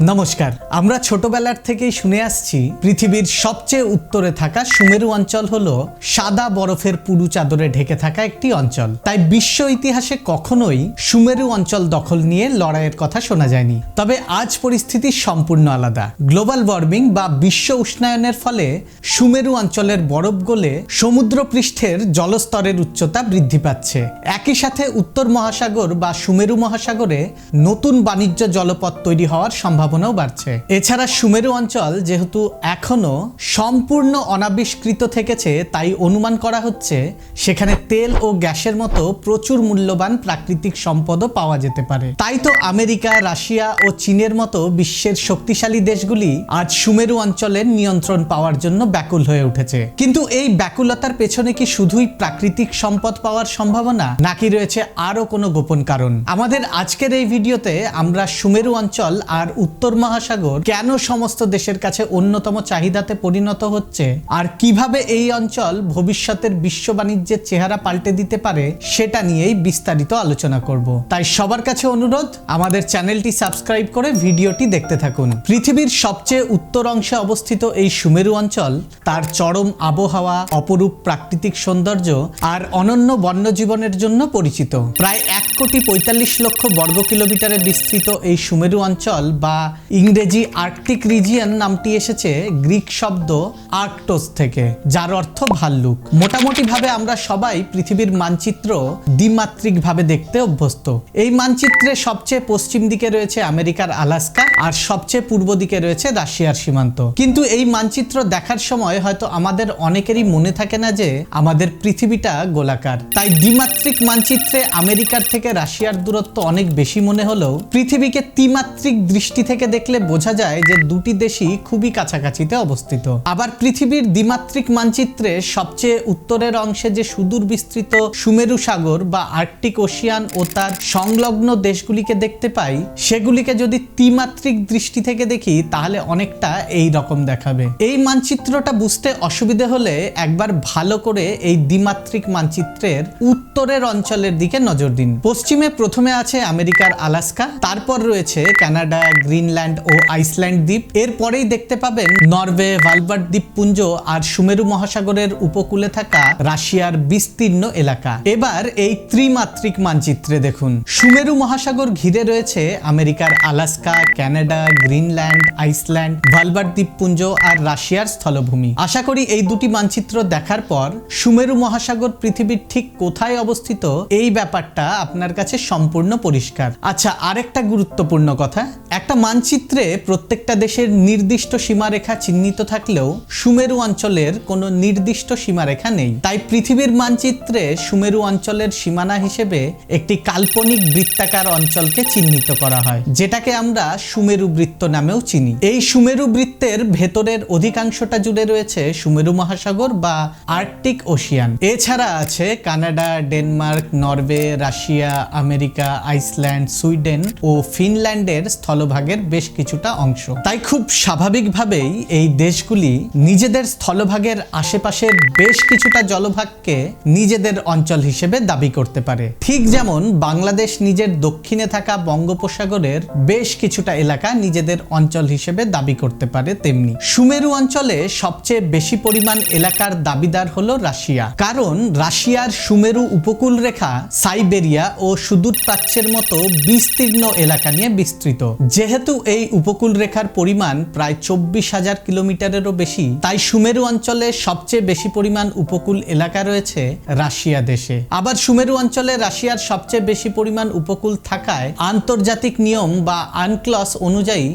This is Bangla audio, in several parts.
নমস্কার। আমরা ছোটবেলার থেকেই শুনে আসছি, পৃথিবীর সবচেয়ে উত্তরে থাকা সুমেরু অঞ্চল হলো সাদা বরফের পুরু চাদরে ঢেকে থাকা একটি অঞ্চল। তাই বিশ্ব ইতিহাসে কখনোই সুমেরু অঞ্চল দখল নিয়ে লড়াইয়ের কথা শোনা যায়নি। তবে আজ পরিস্থিতি সম্পূর্ণ আলাদা। গ্লোবাল ওয়ার্মিং বা বিশ্ব উষ্ণায়নের ফলে সুমেরু অঞ্চলের বরফ গলে সমুদ্র পৃষ্ঠের জলস্তরের উচ্চতা বৃদ্ধি পাচ্ছে। একই সাথে উত্তর মহাসাগর বা সুমেরু মহাসাগরে নতুন বাণিজ্য জলপথ তৈরি হওয়ার সম্ভাবনাও বাড়ছে। এছাড়া সুমেরু অঞ্চল যেহেতু এখনও সম্পূর্ণ অনাবিষ্কৃত থেকেছে, তাই অনুমান করা হচ্ছে সেখানে তেল ও গ্যাসের মতো প্রচুর মূল্যবান প্রাকৃতিক সম্পদও পাওয়া যেতে পারে। তাই তো আমেরিকা, রাশিয়া ও চীনের মতো বিশ্বের শক্তিশালী দেশগুলি আজ সুমেরু অঞ্চলের নিয়ন্ত্রণ পাওয়ার জন্য ব্যাকুল হয়ে উঠেছে। কিন্তু এই ব্যাকুলতার পেছনে কি শুধুই প্রাকৃতিক সম্পদ পাওয়ার সম্ভাবনা, নাকি রয়েছে আরও কোনো গোপন কারণ? আমাদের আজকের এই ভিডিওতে আমরা সুমেরু অঞ্চল আর উত্তর মহাসাগর কেন সমস্ত দেশের কাছে অন্যতম চাহিদাতে পরিণত হচ্ছে? আর কীভাবে এই অঞ্চল ভবিষ্যতের বিশ্ব বাণিজ্যের চেহারা পাল্টে দিতে পারে সেটা নিয়েই বিস্তারিত আলোচনা করব। তাই সবার কাছে অনুরোধ, আমাদের চ্যানেলটি সাবস্ক্রাইব করে ভিডিওটি দেখতে থাকুন। পৃথিবীর সবচেয়ে উত্তর অংশে অবস্থিত এই সুমেরু অঞ্চল, তার চরম আবহাওয়া, অপরূপ প্রাকৃতিক সৌন্দর্য আর অনন্য বন্যজীবনের জন্য পরিচিত। প্রায় এক কোটি পঁয়তাল্লিশ লক্ষ বর্গ কিলোমিটারে বিস্তৃত এই সুমেরু অঞ্চল বা ইংরেজি আর্কটিক রিজিয়ন নামটি এসেছে গ্রিক শব্দ আর্কটোস থেকে, যার অর্থ ভাল্লুক। মোটামুটি ভাবে আমরা সবাই পৃথিবীর মানচিত্র দ্বিমাত্রিক ভাবে দেখতে অভ্যস্ত। এই মানচিত্রে সবচেয়ে পশ্চিম দিকে রয়েছে আমেরিকার আলাস্কা আর সবচেয়ে পূর্ব দিকে রয়েছে রাশিয়ার সীমান্ত। কিন্তু এই মানচিত্র দেখার সময় হয়তো আমাদের অনেকেরই মনে থাকে না যে আমাদের পৃথিবীটা গোলাকার। তাই দ্বিমাত্রিক মানচিত্রে আমেরিকার থেকে রাশিয়ার দূরত্ব অনেক বেশি মনে হলেও পৃথিবীকে ত্রিমাত্রিক দৃষ্টি থেকে দেখলে বোঝা যায় যে দুটি দেশই খুবই কাছাকাছিতে অবস্থিত। আবার পৃথিবীর দ্বিমাত্রিক মানচিত্রে সবচেয়ে উত্তরের অংশে যে সুদূর বিস্তৃত সুমেরু সাগর বা আর্কটিক ওশিয়ান ও তার সংলগ্ন দেশগুলিকে দেখতে পাই, সেগুলিকে যদি ত্রিমাত্রিক দৃষ্টি থেকে দেখি, তাহলে অনেকটা এই রকম দেখাবে। এই মানচিত্রটা বুঝতে অসুবিধে হলে একবার ভালো করে এই দ্বিমাত্রিক মানচিত্রের উত্তরের অঞ্চলের দিকে নজর দিন। পশ্চিমে প্রথমে আছে আমেরিকার আলাস্কা, তারপর রয়েছে কানাডা গ্রিনল্যান্ড ও আইসল্যান্ড দ্বীপ। এরপরেই দেখতে পাবেন নরওয়ে ভালবার্ট দ্বীপপুঞ্জ আর সুমেরু মহাসাগরের উপকূলে থাকা রাশিয়ার বিস্তীর্ণ এলাকা। এবার এই ত্রিমাত্রিক মানচিত্রে দেখুন। সুমেরু মহাসাগর ঘিরে রয়েছে আমেরিকার Alaska Canada Greenland, Iceland Svalbard দ্বীপপুঞ্জ আর রাশিয়ার স্থলভূমি। আশা করি এই দুটি মানচিত্র দেখার পর সুমেরু মহাসাগর পৃথিবীর ঠিক কোথায় অবস্থিত এই ব্যাপারটা আপনার কাছে সম্পূর্ণ পরিষ্কার। আচ্ছা আরেকটা গুরুত্বপূর্ণ কথা। একটা মানচিত্রে প্রত্যেকটা দেশের নির্দিষ্ট সীমারেখা চিহ্নিত থাকলেও সুমেরু অঞ্চলের কোনো নির্দিষ্ট সীমারেখা নেই। তাই পৃথিবীর মানচিত্রে সুমেরু অঞ্চলের সীমানা হিসেবে একটি কাল্পনিক বৃত্তাকার অঞ্চলকে চিহ্নিত করা হয়, যেটাকে আমরা সুমেরু বৃত্ত নামেও চিনি। এই সুমেরু বৃত্তের ভেতরের অধিকাংশটা জুড়ে রয়েছে সুমেরু মহাসাগর বা আর্কটিক ওশিয়ান। এছাড়া আছে Canada, Denmark, Norway, Russia, America, Iceland, Sweden ও ফিনল্যান্ডের স্থলভাগের বেশ কিছুটা অংশ। তাই খুব স্বাভাবিকভাবেই এই দেশগুলি নিজেদের স্থলভাগের আশেপাশের বেশ কিছুটা জলভাগকে নিজেদের অঞ্চল হিসেবে দাবি করতে পারে। ঠিক যেমন বাংলাদেশ নিজের দক্ষিণে থাকা বঙ্গোপসাগরের বেশ কিছুটা এলাকা নিজেদের অঞ্চল হিসেবে দাবি করতে পারে তেমনি। সুমেরু অঞ্চলে সবচেয়ে বেশি পরিমাণ এলাকার দাবিদার হলো রাশিয়া। কারণ রাশিয়ার সুমেরু উপকূল রেখা সাইবেরিয়া ও সুদূর প্রাচ্যের মতো বিস্তীর্ণ এলাকা নিয়ে বিস্তৃত। যেহেতু এই উপকূল রেখার পরিমাণ প্রায় চব্বিশ হাজার কিলোমিটারেরও বেশি। তাই সুমেরু অঞ্চলে সবচেয়ে বেশি পরিমাণ উপকূল এলাকা রয়েছে রাশিয়া দেশে। আবার সুমেরু অঞ্চলে রাশিয়ার সবচেয়ে বেশি পরিমাণ উপকূল থাকায় আন্তর্জাতিক নিয়ম বা আনক্লস অনুযায়ী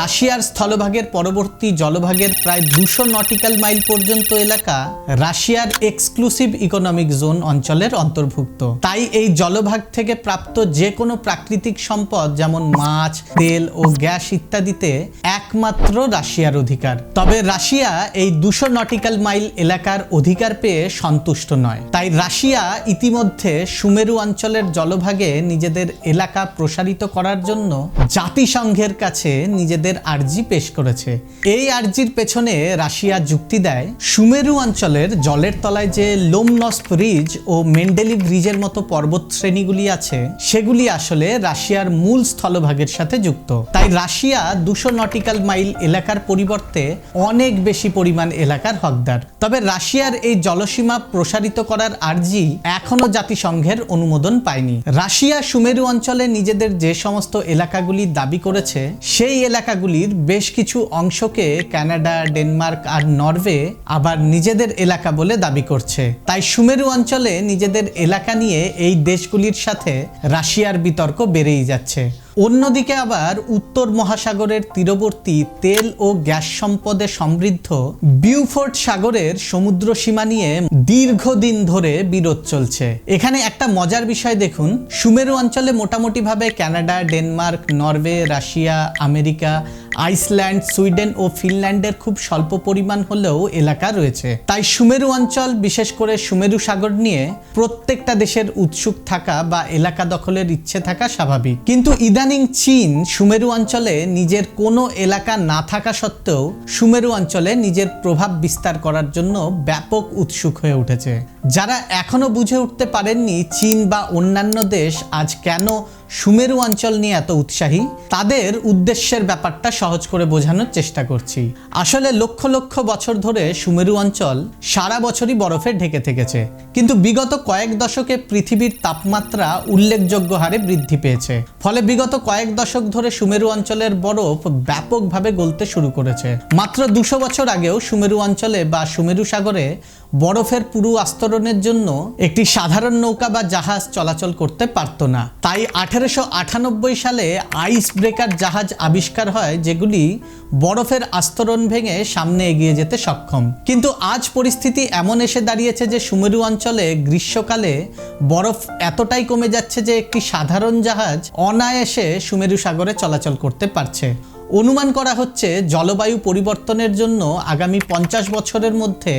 রাশিয়ার স্থলভাগের পরবর্তী জলভাগের প্রায় দুশো নটিক্যাল মাইল পর্যন্ত এলাকা রাশিয়ার এক্সক্লুসিভ ইকোনমিক জোন অঞ্চলের অন্তর্ভুক্ত। তাই এই জলভাগ থেকে প্রাপ্ত যে কোনো প্রাকৃতিক সম্পদ যেমন মাছ, তেল ও গ্যাস ইত্যাদিতে একমাত্র রাশিয়ার অধিকার। তবে রাশিয়া এই দুশো নটিক্যাল মাইল এলাকার অধিকার পেয়ে সন্তুষ্ট নয়। তাই রাশিয়া ইতিমধ্যে সুমেরু অঞ্চলের জলভাগে নিজেদের এলাকা প্রসারিত করার জন্য জাতিসংঘের কাছে নিজেদের আর্জি পেশ করেছে। এই আর্জির পেছনে রাশিয়া যুক্তি দেয়, সুমেরু অঞ্চলের জলের তলায় যে লোমনস্প রিজ ও মেন্ডেলিভ রিজের মতো পর্বত শ্রেণীগুলি আছে, সেগুলি আসলে রাশিয়ার মূল স্থলভাগের সাথে যুক্ত। তাই রাশিয়া দুশো নটিক্যাল মাইল এলাকার পরিবর্তে অনেক বেশি পরিমাণ এলাকার হকদার। তবে রাশিয়ার এই জলসীমা প্রসারিত করার আর্জি এখনও জাতিসংঘের অনুমোদন পায়নি। রাশিয়া সুমেরু অঞ্চলে নিজেদের যে সমস্ত এলাকাগুলি দাবি করেছে, সেই এলাকাগুলির বেশ কিছু অংশকে কানাডা, ডেনমার্ক আর নরওয়ে আবার নিজেদের এলাকা বলে দাবি করছে। তাই সুমেরু অঞ্চলে নিজেদের এলাকা নিয়ে এই দেশগুলির সাথে রাশিয়ার বিতর্ক বেড়েই যাচ্ছে। অন্যদিকে আবার উত্তর মহাসাগরের তীরবর্তী তেল ও গ্যাস সম্পদে সমৃদ্ধ বিউফোর্ট সাগরের সমুদ্র সীমা নিয়ে দীর্ঘদিন ধরে বিরোধ চলছে। এখানে একটা মজার বিষয় দেখুন। সুমেরু অঞ্চলে মোটামুটিভাবে Canada Denmark, Norway, Russia, America Iceland, Sweden ও ফিনল্যান্ডের খুব স্বল্প পরিমাণ হলেও এলাকা রয়েছে। তাই সুমেরু অঞ্চল, বিশেষ করে সুমেরু সাগর নিয়ে প্রত্যেকটা দেশের উৎসুক থাকা বা এলাকা দখলের ইচ্ছে থাকা স্বাভাবিক। কিন্তু ইদানিং চীন সুমেরু অঞ্চলে নিজের কোনো এলাকা না থাকা সত্ত্বেও সুমেরু অঞ্চলে নিজের প্রভাব বিস্তার করার জন্য ব্যাপক উৎসুক হয়ে উঠেছে। যারা এখনও বুঝে উঠতে পারেননি চীন বা অন্যান্য দেশ আজ কেন সুমেরু অঞ্চল নিয়ে এত উৎসাহী, তাদের উদ্দেশ্যের ব্যাপারটা সহজ করে বোঝানোর চেষ্টা করছি। আসলে লক্ষ লক্ষ বছর ধরে সুমেরু অঞ্চল সারা বছরই বরফে ঢেকে থেকেছে, কিন্তু বিগত কয়েক দশকে পৃথিবীর তাপমাত্রা উল্লেখযোগ্য হারে বৃদ্ধি পেয়েছে। ফলে বিগত কয়েক দশক ধরে সুমেরু অঞ্চলের বরফ ব্যাপকভাবে গলতে শুরু করেছে। মাত্র দুশো বছর আগেও সুমেরু অঞ্চলে বা সুমেরু সাগরে বরফের পুরু আস্তরণের জন্য একটি সাধারণ নৌকা বা জাহাজ চলাচল করতে পারত না। তাই আঠেরোশো আটানব্বই সালে আইস ব্রেকার জাহাজ আবিষ্কার হয়, যেগুলি বরফের আস্তরণ ভেঙে সামনে এগিয়ে যেতে সক্ষম। কিন্তু আজ পরিস্থিতি এমন এসে দাঁড়িয়েছে যে সুমেরু অঞ্চলে গ্রীষ্মকালে বরফ এতটাই কমে যাচ্ছে যে একটি সাধারণ জাহাজ অনায়াসে সুমেরু সাগরে চলাচল করতে পারছে। অনুমান করা হচ্ছে জলবায়ু পরিবর্তনের জন্য আগামী পঞ্চাশ বছরের মধ্যে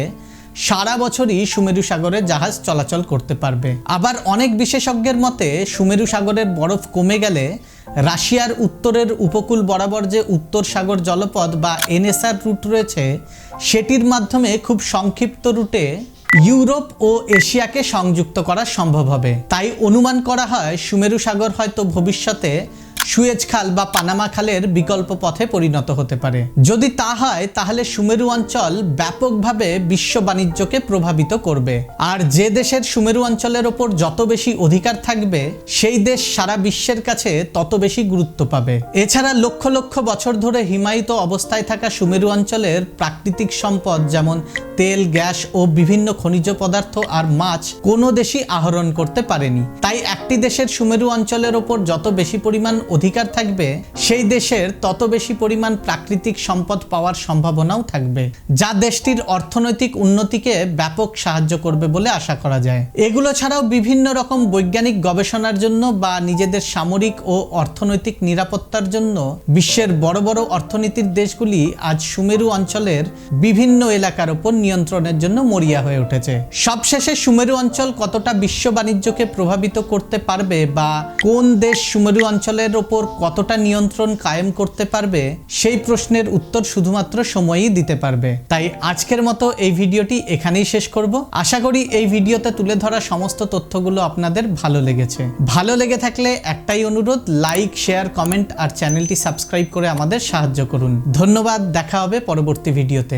সারা বছরই সুমেরু সাগরে জাহাজ চলাচল করতে পারবে। আবার অনেক বিশেষজ্ঞের মতে, সুমেরু সাগরের বরফ কমে গেলে রাশিয়ার উত্তরের উপকূল বরাবর যে উত্তর সাগর জলপথ বা এনএসআর রুট রয়েছে, সেটির মাধ্যমে খুব সংক্ষিপ্ত রুটে ইউরোপ ও এশিয়াকে সংযুক্ত করা সম্ভব হবে। তাই অনুমান করা হয়, সুমেরু সাগর হয়তো ভবিষ্যতে সুয়েজ খাল বা পানামা খালের বিকল্প পথে পরিণত হতে পারে। যদি তা হয়, তাহলে সুমেরু অঞ্চল ব্যাপকভাবে বিশ্ব বাণিজ্যকে প্রভাবিত করবে। আর যে দেশের সুমেরু অঞ্চলের ওপর যত বেশি অধিকার থাকবে, সেই দেশ সারা বিশ্বের কাছে তত বেশি গুরুত্ব পাবে। এছাড়া লক্ষ লক্ষ বছর ধরে হিমায়িত অবস্থায় থাকা সুমেরু অঞ্চলের প্রাকৃতিক সম্পদ যেমন তেল, গ্যাস ও বিভিন্ন খনিজ পদার্থ আর মাছ কোনো দেশই আহরণ করতে পারেনি। তাই একটি দেশের সুমেরু অঞ্চলের ওপর যত বেশি পরিমাণ অধিকার থাকবে, সেই দেশের তত বেশি পরিমাণ প্রাকৃতিক সম্পদ পাওয়ার সম্ভাবনাও থাকবে, যা দেশটির অর্থনৈতিক উন্নতিকে ব্যাপক সাহায্য করবে বলে আশা করা যায়। এগুলো ছাড়াও বিভিন্ন রকম বৈজ্ঞানিক গবেষণার জন্য বা নিজেদের সামরিক ও অর্থনৈতিক নিরাপত্তার জন্য বিশ্বের বড় বড় অর্থনীতির দেশগুলি আজ সুমেরু অঞ্চলের বিভিন্ন এলাকার ওপর নিয়ন্ত্রণের জন্য মরিয়া হয়ে উঠেছে। সবশেষে সুমেরু অঞ্চল কতটা বিশ্ব বাণিজ্যকে প্রভাবিত করতে পারবে বা কোন দেশ সুমেরু অঞ্চলের ওপর কতটা নিয়ন্ত্রণ কায়েম করতে পারবে, সেই প্রশ্নের উত্তর শুধুমাত্র সময়ই দিতে পারবে। তাই আজকের মতো এই ভিডিওটি এখানেই শেষ করব। আশা করি এই ভিডিওতে তুলে ধরা সমস্ত তথ্যগুলো আপনাদের ভালো লেগেছে। ভালো লেগে থাকলে একটাই অনুরোধ, লাইক, শেয়ার, কমেন্ট আর চ্যানেলটি সাবস্ক্রাইব করে আমাদের সাহায্য করুন। ধন্যবাদ, দেখা হবে পরবর্তী ভিডিওতে।